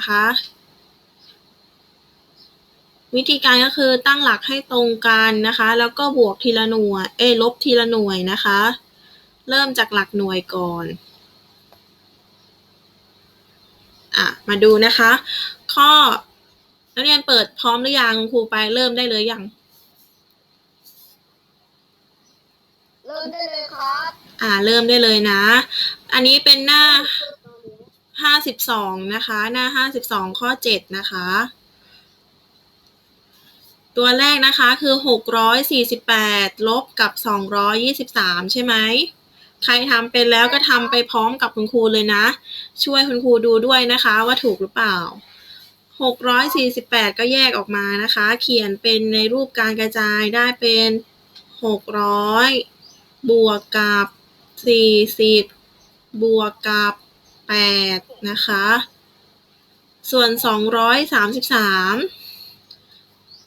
นะคะ วิธีการก็คือตั้งหลักให้ตรงกันนะคะ แล้วก็บวกทีละหน่วย เอ้ยลบทีละหน่วยนะคะ เริ่มจากหลักหน่วยก่อนอะมาดูนะคะ ข้อนักเรียนเปิดพร้อมหรือยังครูไปเริ่มได้เลยยังเริ่มได้เลยครับ อ่าเริ่มได้เลยนะ อันนี้เป็นหน้า ห้าสิบสองนะคะ หน้าห้าสิบสองข้อเจ็ดนะคะ ตัวแรกนะคะคือหกร้อยสี่สิบแปดลบกับสองร้อยยี่สิบสามใช่ไหมใครทำเป็นแล้วก็ทำไปพร้อมกับคุณครูเลยนะ ช่วยคุณครูดูด้วยนะคะว่าถูกหรือเปล่าหกร้อยสี่สิบแปดก็แยกออกมานะคะ เขียนเป็นในรูปการกระจายได้เป็นหกร้อยบวกกับสี่สิบบวกกับ แปดนะคะ ส่วนสองร้อยสามสิบสาม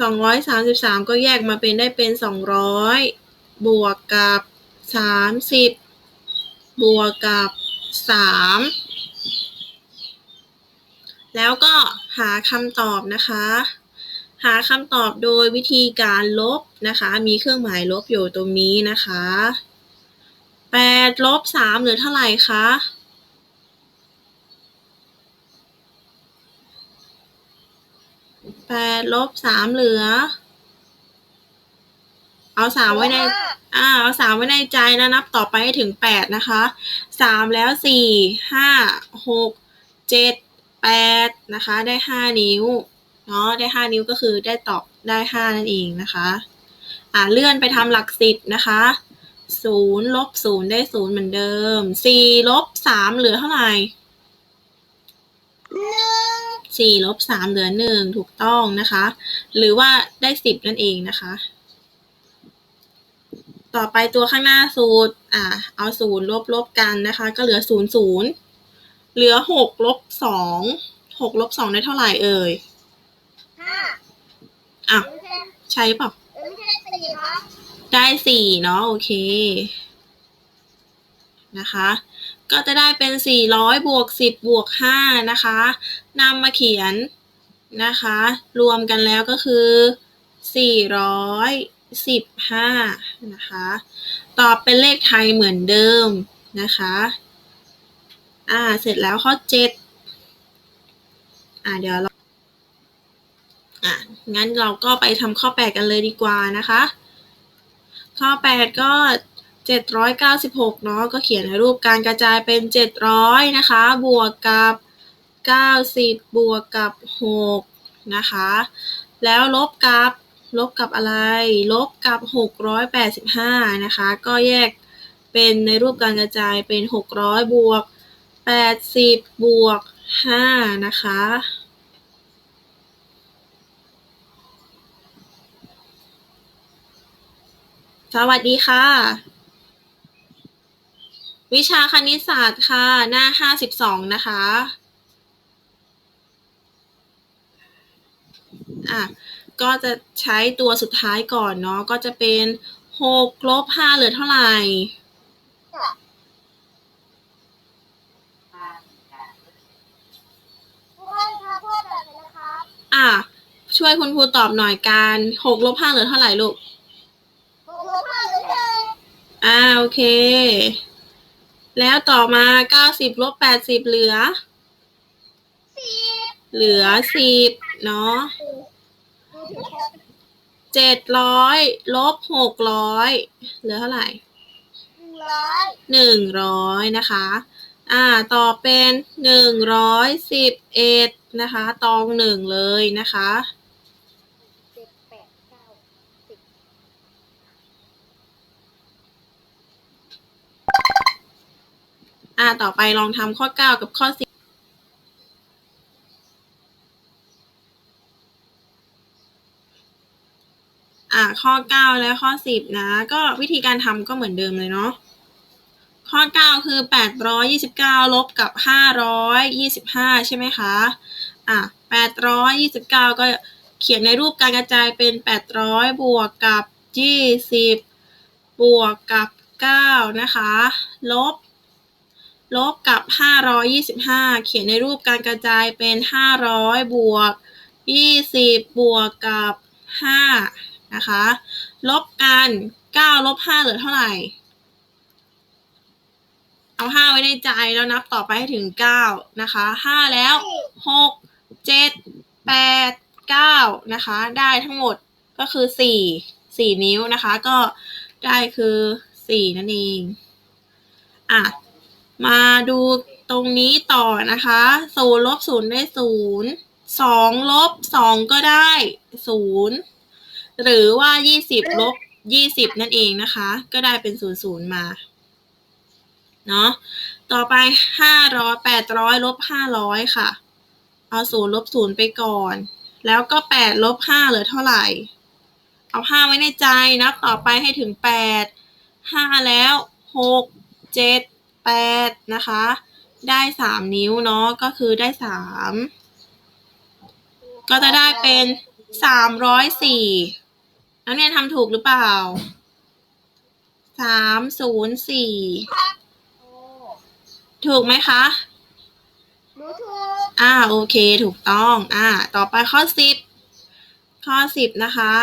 สองร้อยสามสิบสามก็แยกมาเป็นได้เป็นสองร้อยบวกกับสามสิบบวกกับสามแล้วก็หาคำตอบนะคะ หาคำตอบโดยวิธีการลบนะคะ มีเครื่องหมายลบอยู่ตรงนี้นะคะแปดลบสามเหลือเท่าไหร่คะ แป ดลบสามเหลือ เอาสามไว้ใน อ่า เอาสามไว้ในใจนะนับต่อไปให้ถึงแปดนะคะสามแล้วสี่ห้าหกเจ็ดแปดนะคะ ได้ห้านิ้วเนาะได้ห้านิ้วก็คือได้ตอบได้ห้านั่นเองนะคะ อ่าเลื่อนไปทำหลักสิบนะคะศูนย์ลบศูนย์ได้ศูนย์เหมือนเดิมสี่ลบสามเหลือเท่าไหร่หนึ่ง สี่ลบสามเหลือหนึ่งถูกต้องนะคะ หรือว่าได้สิบนั่นเองนะคะ ต่อไปตัวข้างหน้าสูตรอ่าเอาศูนย์ลบลบกันนะคะ ก็เหลือศูนย์ศูนย์เหลือหกลบสองหกลบสองได้เท่าไหร่เอ่ยห้าอะไม่ใช่ใช่เปล่าไม่ใช่สี่ครับได้สี่เนาะโอเคนะคะ ก็จะได้เป็นสี่ร้อยบวกสิบวกห้านะคะนำมาเขียนนะคะ รวมกันแล้วก็คือสี่ร้อยสิบห้านะคะ ตอบเป็นเลขไทยเหมือนเดิมนะคะ อ่า เสร็จแล้วข้อเจ็ดอ่าเดี๋ยวเราอะงั้นเราก็ไปทำข้อแปดกันเลยดีกว่านะคะ ข้อ 8 ก็ 796เนาะก็เขียนในรูปการกระจายเป็น 700นะคะ บวกกับ 90 บวกกับ6นะคะ แล้วลบกับลบกับอะไร ลบกับ 685นะคะ ก็แยกเป็นในรูปการกระจายเป็น 600 บวก 80 บวก5นะคะสวัสดีค่ะ วิชาคณิตศาสตร์ค่ะ หน้าห้าสิบสองนะคะ อะ ก็จะใช้ตัวสุดท้ายก่อนเนาะ ก็จะเป็นหกลบห้าเหลือเท่าไหร่ทุกคนครับพ่อแบบนี้นะครับอะ ช่วยคุณครูตอบหน่อยการหกลบห้าเหลือเท่าไหร่ลูกหกลบห้าเหลือหนึ่งอ่า โอเค แล้วต่อมาเก้าสิบลบแปดสิบเหลือ สิบเหลือสิบเนาะเจ็ดร้อยลบหกร้อยเหลือเท่าไหร่หนึ่งร้อยหนึ่งร้อยนะคะ อ่า ต่อเป็นหนึ่งร้อยสิบเอ็ดนะคะ ตองหนึ่งเลยนะคะ เจ็ดแปดเก้าสิบ อ่าต่อไปลองทำข้อเก้ากับข้อสิบอ่าข้อเก้าและข้อสิบนะ ก็วิธีการทำก็เหมือนเดิมเลยเนาะข้อเก้าคือแปดร้อยยี่สิบเก้าลบกับห้าร้อยยี่สิบห้าใช่ไหมคะอะแปดร้อยยี่สิบเก้าก็เขียนในรูปการกระจายเป็นแปดร้อยบวกกับยี่สิบบวกกับเก้านะคะ ลบ ลบกับ 525 เขียนในรูปการกระจายเป็น 500 บวก 20 บวกกับ 5 นะคะ ลบกัน 9 ลบ 5 เหลือเท่าไหร่ เอา 5 ไว้ในใจแล้วนับต่อไปให้ถึง 9 นะคะ 5 แล้ว 6 7 8 9 นะคะ ได้ทั้งหมดก็คือ 4 4 นิ้วนะคะ ก็ได้คือ 4 นั่นเอง อะ มาดูตรงนี้ต่อนะคะศูนย์ลบศูนย์ได้ศูนย์สองลบสองก็ได้ศูนย์หรือว่ายี่สิบลบยี่สิบนั่นเองนะคะ ก็ได้เป็นศูนย์ศูนย์มาเนาะต่อไปห้าร้อยแปดร้อยลบห้าร้อยค่ะ เอาศูนย์ลบศูนย์ไปก่อน แล้วก็แปดลบห้าเหลือเท่าไหร่ เอาห้าไว้ในใจนับต่อไปให้ถึงแปดห้าแล้วหกเจ็ด แปดนะคะ ได้สามนิ้วเนาะก็คือได้สามก็จะได้เป็นสามร้อยสี่นักเรียนทำถูกหรือเปล่าสามศูนย์สี่โอ้ถูกไหมคะรู้ถูกอ่าโอเคถูกต้อง อ่า ต่อไปข้อสิบข้อสิบนะคะ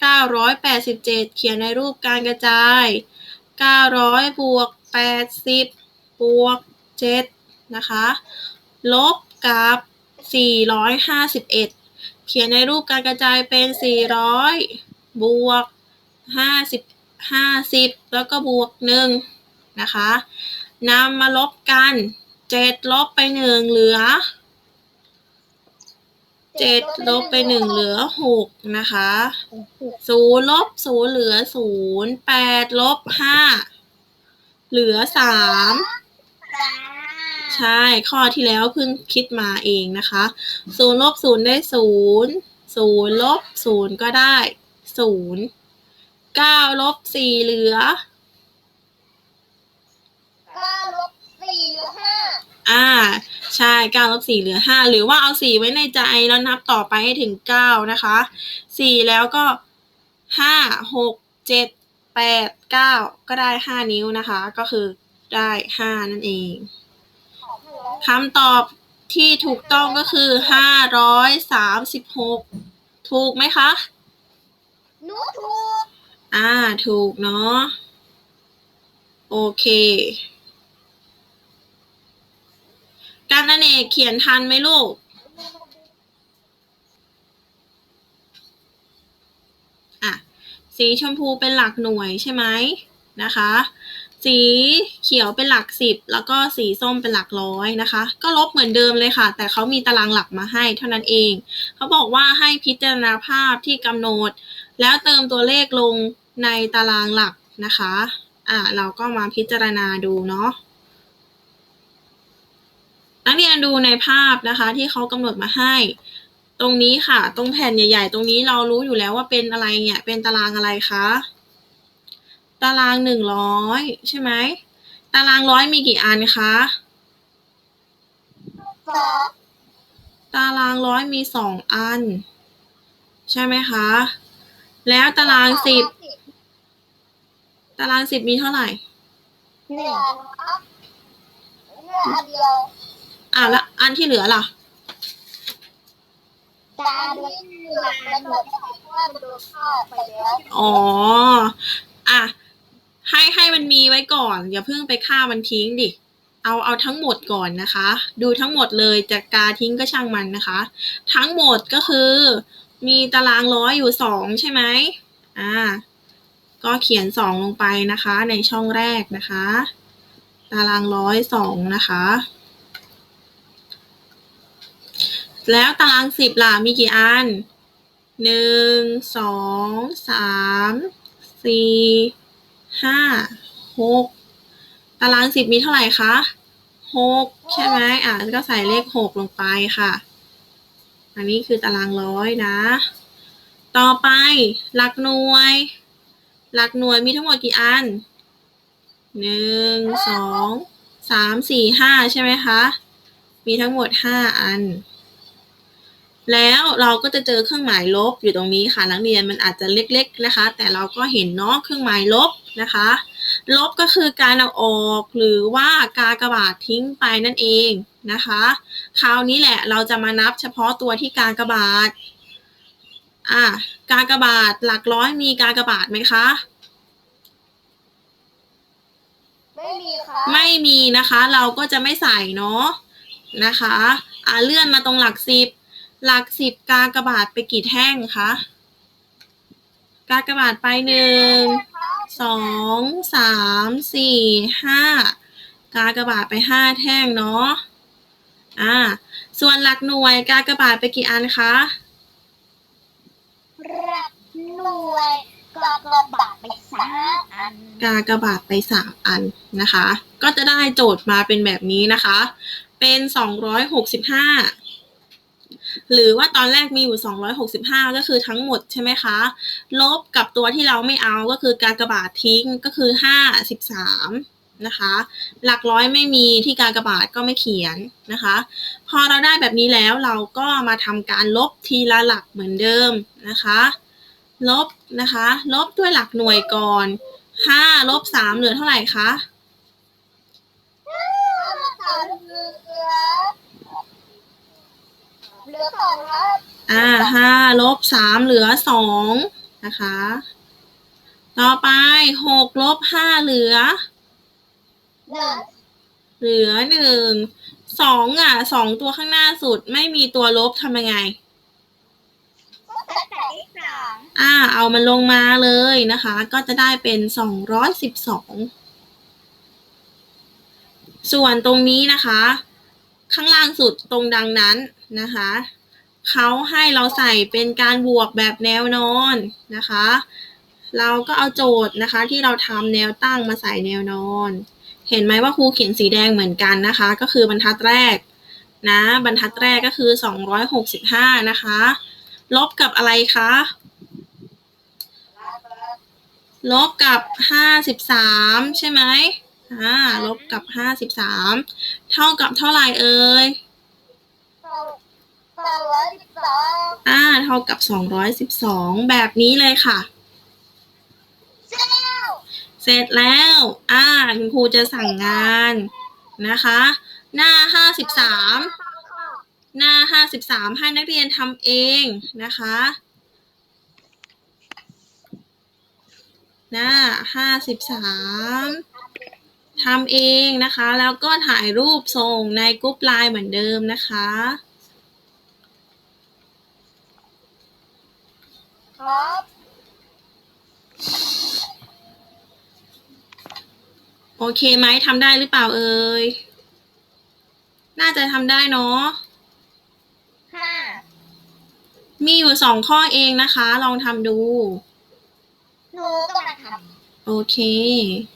เก้าร้อยแปดสิบเจ็ดเขียนในรูปการกระจายเก้าร้อยบวกแปดสิ บวกเจ็ดนะคะ ลบกับสี่ร้อยห้าสิบเอ็ดเขียนในรูปการกระจายเป็นสี่ร้อยบวกห้าสิบห้าสิบแล้วก็บวกหนึ่งนะคะนำมาลบกันเจ็ดลบไปหนึ่งเหลือเจ็ดลบไปหนึ่งเหลือหกนะคะศูนย์ลบศูนย์เหลือศูนย์แปดลบห้าเหลือสาม ใช่ ข้อที่แล้วเพิ่งคิดมาเองนะคะศูนย์ลบศูนย์ได้ศูนย์ศูนย์ลบศูนย์ก็ได้ศูนย์เก้าลบสี่เหลือเก้าลบสี่เหลือห้าอ่า ใช่เก้าลบสี่เหลือห้าหรือว่าเอาสี่ไว้ในใจแล้วนับต่อไปให้ถึงเก้านะคะสี่แล้วก็ห้าหกเจ็ดแปดเก้าก็ได้ห้านิ้วนะคะ ก็คือได้ห้านั่นเอง คำตอบที่ถูกต้องก็คือห้าร้อยสามสิบหกถูกไหมคะ หนูถูก อ่า ถูกเนาะ โอเค การนันเอกเขียนทันไหมลูก อะ สีชมพูเป็นหลักหน่วยใช่ไหมนะคะ สีเขียวเป็นหลักสิบแล้วก็สีส้มเป็นหลักร้อยนะคะ ก็ลบเหมือนเดิมเลยค่ะ แต่เขามีตารางหลักมาให้เท่านั้นเอง เขาบอกว่าให้พิจารณาภาพที่กำหนด แล้วเติมตัวเลขลงในตารางหลักนะคะอะเราก็มาพิจารณาดูเนาะนักเรียนดูในภาพนะคะที่เขากำหนดมาให้ ตรงนี้ค่ะ ตรงแผ่นใหญ่ ๆ ตรงนี้เรารู้อยู่แล้วว่าเป็นอะไรเนี่ยเป็นตารางอะไรคะ ตารางหนึ่งร้อยใช่ไหมตารางร้อยมีกี่อันคะสองตารางร้อยมีสองอัน ใช่ไหมคะ แล้วตารางสิบตารางสิบมีเท่าไหร่หนึ่งครับเหลืออันเดียวอะแล้วอันที่เหลือล่ะตาด้วยหลังมันหมดเพราะว่ามันโดนเข้าไปแล้วอ๋ออะ ให้ให้มันมีไว้ก่อน อย่าเพิ่งไปฆ่ามันทิ้งดิ เอาเอาทั้งหมดก่อนนะคะ ดูทั้งหมดเลยจะกาทิ้งก็ช่างมันนะคะ ทั้งหมดก็คือ มีตารางร้อยอยู่สองใช่ไหมอ่าก็เขียนสองลงไปนะคะ ในช่องแรกนะคะ ตารางร้อยสองนะคะแล้วตารางสิบล่ะมีกี่อันหนึ่งสองสามสี่ ห้าหกตารางสิบมีเท่าไหร่คะหกใช่ไหมอะก็ใส่เลขหกลงไปค่ะ อันนี้คือตารางร้อยนะ ต่อไปหลักหน่วย หลักหน่วยมีทั้งหมดกี่อันหนึ่งสองสามสี่ห้าใช่ไหมคะ มีทั้งหมดห้าอัน แล้วเราก็จะเจอเครื่องหมายลบอยู่ตรงนี้ค่ะ นักเรียนมันอาจจะเล็ก ๆนะคะ แต่เราก็เห็นเนาะเครื่องหมายลบนะคะ ลบก็คือการเอาออกหรือว่ากากบาททิ้งไปนั่นเองนะคะ คราวนี้แหละเราจะมานับเฉพาะตัวที่กากบาทอะกากบาทหลักร้อยมีกากบาทไหมคะไม่มีครับไม่มีนะคะ เราก็จะไม่ใส่เนาะนะคะ อ่าเลื่อนมาตรงหลักสิบ หลักสิบกากบาทไปกี่แท่งคะ กากบาทไปหนึ่งสองสามสี่ห้ากากบาทไปห้าแท่งเนาะอ่าส่วนหลักหน่วยกากบาทไปกี่อันคะรักหน่วยกากบาทไปสามอันกากบาทไปสามอันนะคะ ก็จะได้โจทย์มาเป็นแบบนี้นะคะ เป็นสองร้อยหกสิบห้า หรือว่าตอนแรกมีอยู่สองร้อยหกสิบห้าก็คือทั้งหมดใช่ไหมคะ ลบกับตัวที่เราไม่เอาก็คือกากบาททิ้งก็คือห้าสิบสามนะคะ หลักร้อยไม่มีที่กากบาทก็ไม่เขียนนะคะ พอเราได้แบบนี้แล้วเราก็มาทำการลบทีละหลักเหมือนเดิมนะคะ ลบนะคะ ลบด้วยหลักหน่วยก่อนห้าลบสามเหลือเท่าไหร่คะ เหลือสองครับ อ่าห้าลบสามเหลือสองนะคะ ต่อไปหกลบห้าเหลือ หนึ่งเหลือหนึ่งสองอะสองตัวข้างหน้าสุดไม่มีตัวลบทำยังไง ก็ตัดได้สามอ่า เอามันลงมาเลยนะคะ ก็จะได้เป็นสองร้อยสิบสองส่วนตรงนี้นะคะ ข้างล่างสุดตรงดังนั้นนะคะเขาให้เราใส่เป็นการบวกแบบแนวนอนนะคะ เราก็เอาโจทย์นะคะที่เราทำแนวตั้งมาใส่แนวนอน เห็นไหมว่าครูเขียนสีแดงเหมือนกันนะคะ ก็คือบรรทัดแรกนะบรรทัดแรกก็คือสองร้อยหกสิบห้านะคะ ลบกับอะไรคะลบกับห้าสิบสามใช่ไหม อ่าลบกับห้าสิบสามเท่ากับเท่าไหร่เอ่ยสองสองร้อยสิบสองอ่า เท่ากับสองร้อยสิบสองแบบนี้เลยค่ะเจ้าเสร็จแล้ว อ่า คุณครูจะสั่งงานนะคะ หน้าห้าสิบสามหน้าห้าสิบสามให้นักเรียนทำเองนะคะ หน้าห้าสิบสาม ทำเองนะคะ แล้วก็ถ่ายรูปส่งในกรุ๊ปไลน์เหมือนเดิมนะคะครับโอเคไหมทำได้หรือเปล่าเอ่ยน่าจะทำได้เนาะห้ามีอยู่สองข้อเองนะคะ ลองทำดู หนูกำลังทโอเคำ